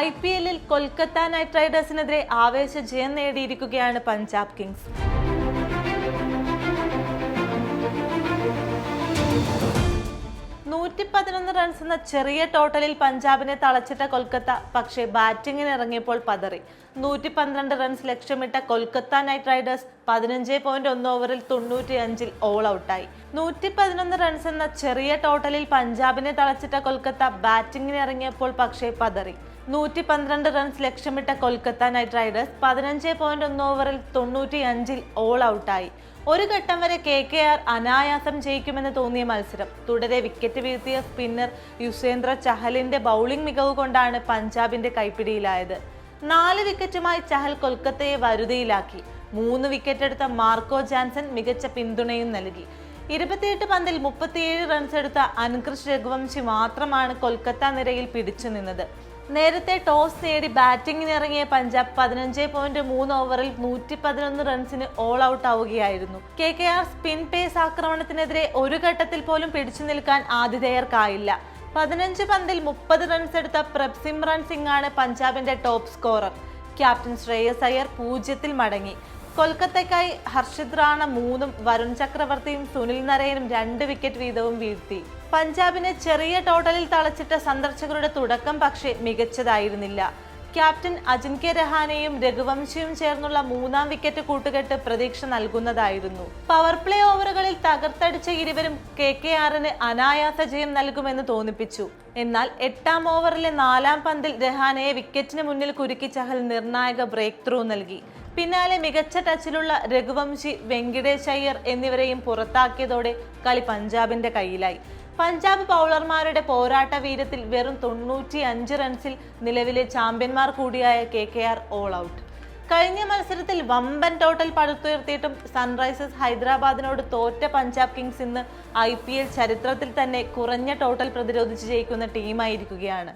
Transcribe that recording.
I P എല്ലിൽ Kolkata night റൈഡേഴ്സിനെതിരെ ആവേശ ജയം നേടിയിരിക്കുകയാണ് പഞ്ചാബ് കിങ്സ്. നൂറ്റി പതിനൊന്ന് റൺസ് എന്ന ചെറിയ ടോട്ടലിൽ പഞ്ചാബിനെ തളച്ചിട്ട കൊൽക്കത്ത പക്ഷേ ബാറ്റിങ്ങിനിറങ്ങിയപ്പോൾ പതറി. നൂറ്റി പന്ത്രണ്ട് റൺസ് ലക്ഷ്യമിട്ട കൊൽക്കത്ത നൈറ്റ് റൈഡേഴ്സ് പതിനഞ്ച് പോയിന്റ് ഒന്ന് ഓവറിൽ തൊണ്ണൂറ്റി അഞ്ചിൽ ഓൾ ഔട്ടായി നൂറ്റി പതിനൊന്ന് റൺസ് എന്ന ചെറിയ ടോട്ടലിൽ പഞ്ചാബിനെ തളച്ചിട്ട കൊൽക്കത്ത ബാറ്റിംഗിന് ഇറങ്ങിയപ്പോൾ പക്ഷേ പതറി. നൂറ്റി പന്ത്രണ്ട് റൺസ് ലക്ഷ്യമിട്ട കൊൽക്കത്ത നൈറ്റ് റൈഡേഴ്സ് പതിനഞ്ച് പോയിന്റ് ഒന്ന് ഓവറിൽ തൊണ്ണൂറ്റി അഞ്ചിൽ ഓൾ ഔട്ടായി ഒരു ഘട്ടം വരെ കെ കെ ആർ അനായാസം ജയിക്കുമെന്ന് തോന്നിയ മത്സരം. തുടരെ വിക്കറ്റ് വീഴ്ത്തിയ സ്പിന്നർ യുസേന്ദ്ര ചഹലിന്റെ ബൗളിംഗ് മികവ് കൊണ്ടാണ് പഞ്ചാബിന്റെ കൈപ്പിടിയിലായത്. നാല് വിക്കറ്റുമായി ചഹൽ കൊൽക്കത്തയെ വരുതിയിലാക്കി. മൂന്ന് വിക്കറ്റ് എടുത്ത മാർക്കോ ജാൻസൺ മികച്ച പിന്തുണയും നൽകി. ഇരുപത്തിയെട്ട് പന്തിൽ മുപ്പത്തിയേഴ് റൺസ് എടുത്ത അൻകൃഷ് രഘുവംശി മാത്രമാണ് കൊൽക്കത്ത നിരയിൽ പിടിച്ചു നിന്നത്. നേരത്തെ ടോസ് നേടി ബാറ്റിംഗിനിറങ്ങിയ പഞ്ചാബ് പതിനഞ്ച് പോയിന്റ് മൂന്ന് ഓവറിൽ നൂറ്റി പതിനൊന്ന് റൺസിന് all out ആവുകയായിരുന്നു. K K R spin pace ആക്രമണത്തിനെതിരെ ഒരു ഘട്ടത്തിൽ പോലും പിടിച്ചു നിൽക്കാൻ ആതിഥേയർക്കായില്ല. പതിനഞ്ച് പന്തിൽ മുപ്പത് റൺസ് എടുത്ത പ്രഭ്സിമ്രൻ സിംഗ് ആണ് പഞ്ചാബിന്റെ top scorer captain Shreyas Iyer പൂജ്യത്തിൽ മടങ്ങി. കൊൽക്കത്തയ്ക്കായി ഹർഷിത് റാണ മൂന്നും വരുൺ ചക്രവർത്തിയും സുനിൽ നരയനും രണ്ട് വിക്കറ്റ് വീതവും വീഴ്ത്തി. പഞ്ചാബിനെ ചെറിയ ടോട്ടലിൽ തളച്ചിട്ട സന്ദർശകരുടെ തുടക്കം പക്ഷേ മികച്ചതായിരുന്നില്ല. ക്യാപ്റ്റൻ അജിൻകെ രഹാനെയും രഘുവംശിയും ചേർന്നുള്ള മൂന്നാം വിക്കറ്റ് കൂട്ടുകെട്ട് പ്രതീക്ഷ നൽകുന്നതായിരുന്നു. പവർ പ്ലേ ഓവറുകളിൽ തകർത്തടിച്ച ഇരുവരും കെ കെ ആറിന് അനായാസ ജയം നൽകുമെന്ന് തോന്നിപ്പിച്ചു. എന്നാൽ എട്ടാം ഓവറിലെ നാലാം പന്തിൽ രഹാനയെ വിക്കറ്റിന് മുന്നിൽ കുരുക്കി ചഹൽ നിർണായക ബ്രേക്ക് ത്രൂ നൽകി. പിന്നാലെ മികച്ച ടച്ചിലുള്ള രഘുവംശി വെങ്കിടേശയ്യർ എന്നിവരെയും പുറത്താക്കിയതോടെ കളി പഞ്ചാബിന്റെ കയ്യിലായി. പഞ്ചാബ് ബൗളർമാരുടെ പോരാട്ട വീരത്തിൽ വെറും തൊണ്ണൂറ്റി അഞ്ച് റൺസിൽ നിലവിലെ ചാമ്പ്യന്മാർ കൂടിയായ K K R all out കഴിഞ്ഞ മത്സരത്തിൽ വമ്പൻ ടോട്ടൽ പടുത്തുയർത്തിയിട്ടും സൺറൈസേഴ്സ് ഹൈദരാബാദിനോട് തോറ്റ പഞ്ചാബ് കിങ്സ് ഇന്ന് ഐ പി എൽ ചരിത്രത്തിൽ തന്നെ കുറഞ്ഞ ടോട്ടൽ പ്രതിരോധിച്ച് ജയിക്കുന്ന ടീമായിരിക്കുകയാണ്.